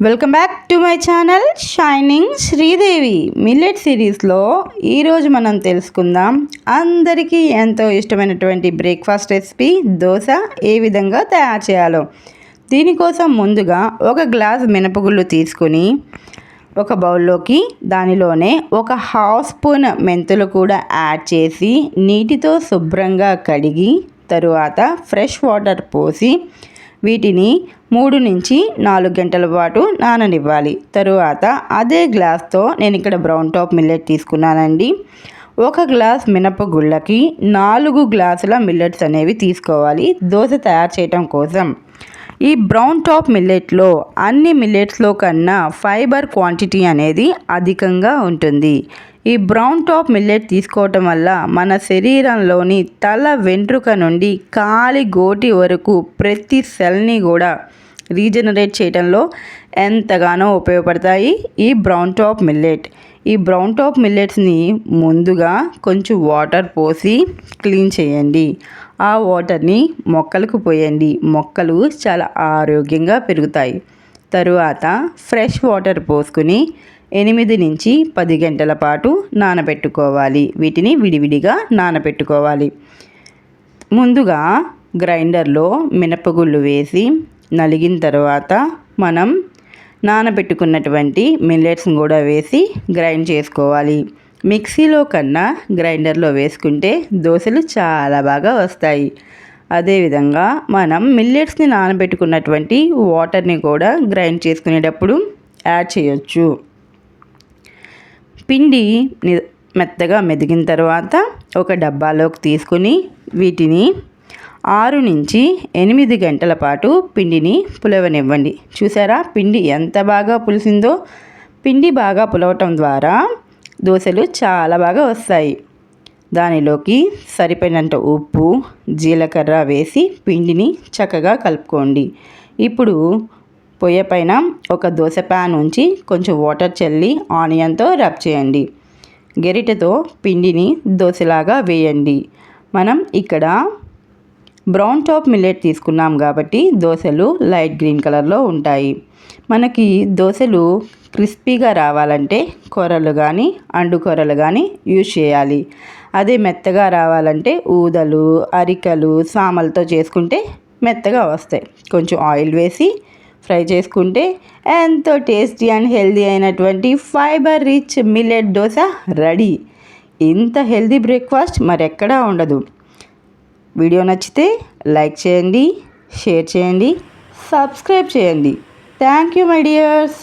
Welcome back to my channel shining Sridevi millet సిరీస్లో ఈరోజు మనం తెలుసుకుందాం. అందరికీ ఎంతో ఇష్టమైనటువంటి బ్రేక్ఫాస్ట్ రెసిపీ దోశ ఏ విధంగా తయారు చేయాలో. దీనికోసం ముందుగా ఒక గ్లాస్ మినపగుళ్ళు తీసుకుని ఒక బౌల్లోకి దానిలోనే ఒక హాఫ్ స్పూన్ మెంతులు కూడా యాడ్ చేసి నీటితో శుభ్రంగా కడిగి తరువాత ఫ్రెష్ వాటర్ పోసి వీటిని మూడు నుంచి నాలుగు గంటల పాటు నాననివ్వాలి. తరువాత అదే గ్లాస్తో నేను ఇక్కడ బ్రౌన్ టాప్ మిల్లెట్ తీసుకున్నానండి. ఒక గ్లాస్ మినపగుళ్ళకి నాలుగు గ్లాసుల మిల్లెట్స్ అనేవి తీసుకోవాలి. దోశ తయారు చేయటం కోసం. ఈ బ్రౌన్ టాప్ మిల్లెట్లో అన్ని మిల్లెట్స్లో కన్నా ఫైబర్ క్వాంటిటీ అనేది అధికంగా ఉంటుంది. ఈ బ్రౌన్ టాప్ మిల్లెట్ తీసుకోవటం వల్ల మన శరీరంలోని తల వెంట్రుక నుండి కాలి గోటి వరకు ప్రతి సెల్ని కూడా రీజనరేట్ చేయడంలో ఎంతగానో ఉపయోగపడతాయి ఈ బ్రౌన్ టాప్ మిల్లెట్. ఈ బ్రౌన్ టాప్ మిల్లెట్స్ని ముందుగా కొంచెం వాటర్ పోసి క్లీన్ చేయండి. ఆ వాటర్ని మొక్కలకు పోయండి. మొక్కలు చాలా ఆరోగ్యంగా పెరుగుతాయి. తరువాత ఫ్రెష్ వాటర్ పోసుకుని ఎనిమిది నుంచి పది గంటల పాటు నానబెట్టుకోవాలి. వీటిని విడివిడిగా నానబెట్టుకోవాలి. ముందుగా గ్రైండర్లో మినపగుళ్ళు వేసి నలిగిన తర్వాత మనం నానబెట్టుకున్నటువంటి మిల్లెట్స్ని కూడా వేసి గ్రైండ్ చేసుకోవాలి. మిక్సీలో కన్నా గ్రైండర్లో వేసుకుంటే దోశలు చాలా బాగా వస్తాయి. అదేవిధంగా మనం మిల్లెట్స్ని నానబెట్టుకున్నటువంటి వాటర్ని కూడా గ్రైండ్ చేసుకునేటప్పుడు యాడ్ చేయొచ్చు. పిండి మెత్తగా మెదిగిన తర్వాత ఒక డబ్బాలోకి తీసుకుని వీటిని ఆరు నుంచి ఎనిమిది గంటల పాటు పిండిని పులవనివ్వండి. చూసారా? పిండి ఎంత బాగా పులిసిందో. పిండి బాగా పులవటం ద్వారా దోశలు చాలా బాగా వస్తాయి. దానిలోకి సరిపోయినంత ఉప్పు జీలకర్ర వేసి పిండిని చక్కగా కలుపుకోండి. ఇప్పుడు పొయ్యి పైన ఒక దోశ ప్యాన్ ఉంచి కొంచెం వాటర్ చల్లి ఆనియన్తో రబ్ చేయండి. గెరిటతో పిండిని దోశలాగా వేయండి. మనం ఇక్కడ బ్రౌన్ టాప్ మిల్లెట్ తీసుకున్నాం కాబట్టి దోశలు లైట్ గ్రీన్ కలర్లో ఉంటాయి. మనకి దోశలు క్రిస్పీగా రావాలంటే కూరలు కానీ అండు కూరలు కానీ యూజ్ చేయాలి. అదే మెత్తగా రావాలంటే ఊదలు అరికలు సామలతో చేసుకుంటే మెత్తగా వస్తాయి. కొంచెం ఆయిల్ వేసి ఫ్రై చేసుకుంటే ఎంతో టేస్టీ అండ్ హెల్దీ అయినటువంటి fibre rich millet dosa ready. ఇంత హెల్దీ బ్రేక్ఫాస్ట్ మరెక్కడా ఉండదు. వీడియో నచ్చితే లైక్ చేయండి షేర్ చేయండి సబ్స్క్రైబ్ చేయండి. Thank you my dears.